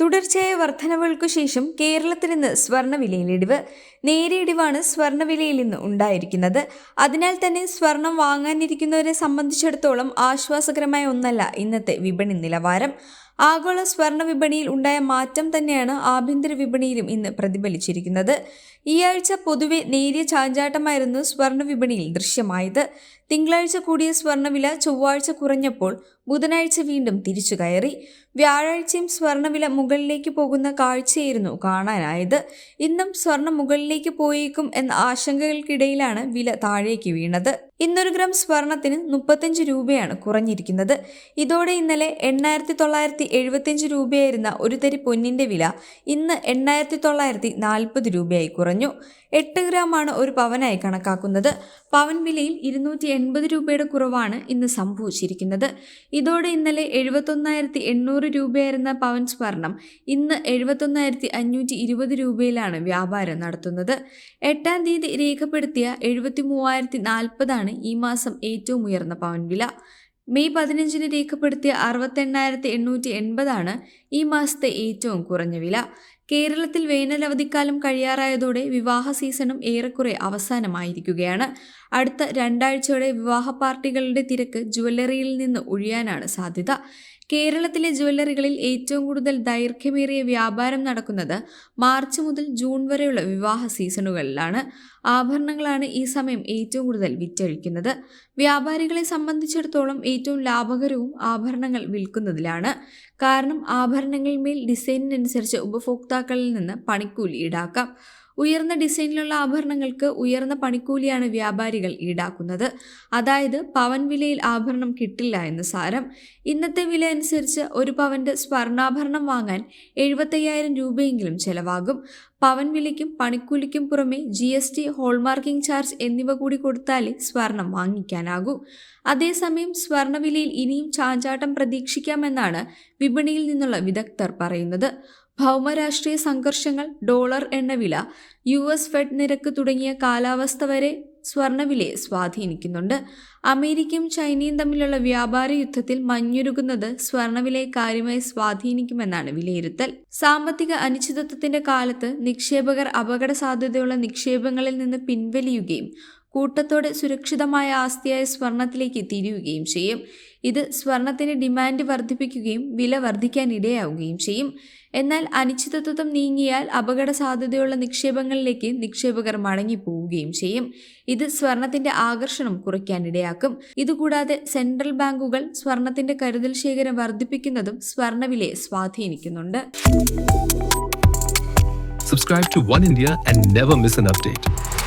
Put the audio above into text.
തുടർച്ചയായ വർധനവുകൾക്കു ശേഷം കേരളത്തിൽ ഇന്ന് സ്വർണവിലയിൽ ഇടിവ് നേരിയ ഇടിവാണ് സ്വർണവിലയിൽ ഇന്ന് ഉണ്ടായിരിക്കുന്നത്. അതിനാൽ തന്നെ സ്വർണം വാങ്ങാനിരിക്കുന്നവരെ സംബന്ധിച്ചിടത്തോളം ആശ്വാസകരമായ ഒന്നല്ല ഇന്നത്തെ വിപണി നിലവാരം. ആഗോള സ്വർണ വിപണിയിൽ ഉണ്ടായ മാറ്റം തന്നെയാണ് ആഭ്യന്തര വിപണിയിലും ഇന്ന് പ്രതിഫലിച്ചിരിക്കുന്നത്. ഈ ആഴ്ച പൊതുവെ നേരിയ ചാഞ്ചാട്ടമായിരുന്നു സ്വർണ വിപണിയിൽ ദൃശ്യമായത്. തിങ്കളാഴ്ച കൂടിയ സ്വർണവില ചൊവ്വാഴ്ച കുറഞ്ഞപ്പോൾ ബുധനാഴ്ച വീണ്ടും തിരിച്ചു കയറി. വ്യാഴാഴ്ചയും സ്വർണവില മുകളിലേക്ക് പോകുന്ന കാഴ്ചയായിരുന്നു കാണാനായത്. ഇന്നും സ്വർണം മുകളിലേക്ക് പോയേക്കും എന്ന ആശങ്കകൾക്കിടയിലാണ് വില താഴേക്ക് വീണത്. ഇന്നൊരു ഗ്രാം സ്വർണത്തിന് മുപ്പത്തഞ്ച് രൂപയാണ് കുറഞ്ഞിരിക്കുന്നത്. ഇതോടെ ഇന്നലെ എണ്ണായിരത്തി തൊള്ളായിരത്തി എഴുപത്തിയഞ്ച് രൂപയായിരുന്ന ഒരു തരി പൊന്നിന്റെ വില ഇന്ന് എണ്ണായിരത്തി തൊള്ളായിരത്തി നാൽപ്പത് രൂപയായി കുറഞ്ഞു. എട്ട് ഗ്രാമാണ് ഒരു പവനായി കണക്കാക്കുന്നത്. പവൻ വിലയിൽ ഇരുന്നൂറ്റി എൺപത് രൂപയുടെ കുറവാണ് ഇന്ന് സംഭവിച്ചിരിക്കുന്നത്. ഇതോടെ ഇന്നലെ എഴുപത്തൊന്നായിരത്തി എണ്ണൂറ് രൂപയായിരുന്ന പവൻ സ്വർണം ഇന്ന് എഴുപത്തൊന്നായിരത്തി അഞ്ഞൂറ്റി ഇരുപത് രൂപയിലാണ് വ്യാപാരം നടത്തുന്നത്. എട്ടാം തീയതി രേഖപ്പെടുത്തിയ എഴുപത്തി മൂവായിരത്തി നാൽപ്പതാണ് ഈ മാസം ഏറ്റവും ഉയർന്ന പവൻ വില. മെയ് പതിനഞ്ചിന് രേഖപ്പെടുത്തിയ അറുപത്തെണ്ണായിരത്തി എണ്ണൂറ്റി എൺപതാണ് ഈ മാസത്തെ ഏറ്റവും കുറഞ്ഞ വില. കേരളത്തിൽ വേനലവധിക്കാലം കഴിയാറായതോടെ വിവാഹ സീസണും ഏറെക്കുറെ അവസാനമായിരിക്കുകയാണ്. അടുത്ത രണ്ടാഴ്ചയോടെ വിവാഹ പാർട്ടികളുടെ തിരക്ക് ജുവല്ലറിയിൽ നിന്ന് ഒഴിയാനാണ് സാധ്യത. കേരളത്തിലെ ജുവല്ലറികളിൽ ഏറ്റവും കൂടുതൽ ദൈർഘ്യമേറിയ വ്യാപാരം നടക്കുന്നത് മാർച്ച് മുതൽ ജൂൺ വരെയുള്ള വിവാഹ സീസണുകളിലാണ്. ആഭരണങ്ങളാണ് ഈ സമയം ഏറ്റവും കൂടുതൽ വിറ്റഴിക്കുന്നത്. വ്യാപാരികളെ സംബന്ധിച്ചിടത്തോളം ഏറ്റവും ലാഭകരവും ആഭരണങ്ങൾ വിൽക്കുന്നതിലാണ്. കാരണം ആഭരണങ്ങളിൽ മേൽ ഡിസൈനിനനുസരിച്ച് ഉപഭോക്താക്കളിൽ നിന്ന് പണിക്കൂലി ഈടാക്കാം. ഉയർന്ന ഡിസൈനിലുള്ള ആഭരണങ്ങൾക്ക് ഉയർന്ന പണിക്കൂലിയാണ് വ്യാപാരികൾ ഈടാക്കുന്നത്. അതായത് പവൻ വിലയിൽ ആഭരണം കിട്ടില്ല എന്ന് സാരം. ഇന്നത്തെ വില അനുസരിച്ച് ഒരു പവന്റെ സ്വർണാഭരണം വാങ്ങാൻ എഴുപത്തയ്യായിരം രൂപയെങ്കിലും ചെലവാകും. പവൻ വിലയ്ക്കും പണിക്കൂലിക്കും പുറമെ G S T hallmarking charge എന്നിവ കൂടി കൊടുത്താലേ സ്വർണം വാങ്ങിക്കാനാകൂ. അതേസമയം സ്വർണവിലയിൽ ഇനിയും ചാഞ്ചാട്ടം പ്രതീക്ഷിക്കാമെന്നാണ് വിപണിയിൽ നിന്നുള്ള വിദഗ്ധർ പറയുന്നത്. ഭൗമരാഷ്ട്രീയ സംഘർഷങ്ങൾ ഡോളർ എണ്ണവില യു എസ് ഫെഡ് നിരക്ക് തുടങ്ങിയ കാലാവസ്ഥ വരെ സ്വർണവിലയെ സ്വാധീനിക്കുന്നുണ്ട്. അമേരിക്കയും ചൈനയും തമ്മിലുള്ള വ്യാപാര യുദ്ധത്തിൽ മഞ്ഞുരുകുന്നത് സ്വർണവിലയെ കാര്യമായി സ്വാധീനിക്കുമെന്നാണ് വിലയിരുത്തൽ. സാമ്പത്തിക അനിശ്ചിതത്വത്തിന്റെ കാലത്ത് നിക്ഷേപകർ അപകട സാധ്യതയുള്ള നിക്ഷേപങ്ങളിൽ നിന്ന് പിൻവലിയുകയും കൂട്ടത്തോടെ സുരക്ഷിതമായ ആസ്തിയായ സ്വർണത്തിലേക്ക് തിരിയുകയും ചെയ്യും. ഇത് സ്വർണത്തിന് ഡിമാൻഡ് വർദ്ധിപ്പിക്കുകയും വില വർദ്ധിക്കാൻ ഇടയാവുകയും ചെയ്യും. എന്നാൽ അനിശ്ചിതത്വം നീങ്ങിയാൽ അപകട സാധ്യതയുള്ള നിക്ഷേപങ്ങളിലേക്ക് നിക്ഷേപകർ മടങ്ങിപ്പോവുകയും ചെയ്യും. ഇത് സ്വർണത്തിന്റെ ആകർഷണം കുറയ്ക്കാനിടയാക്കും. ഇതുകൂടാതെ സെൻട്രൽ ബാങ്കുകൾ സ്വർണത്തിന്റെ കരുതൽ ശേഖരം വർദ്ധിപ്പിക്കുന്നതും സ്വർണവിലയെ സ്വാധീനിക്കുന്നുണ്ട്. Subscribe to One India and never miss an update.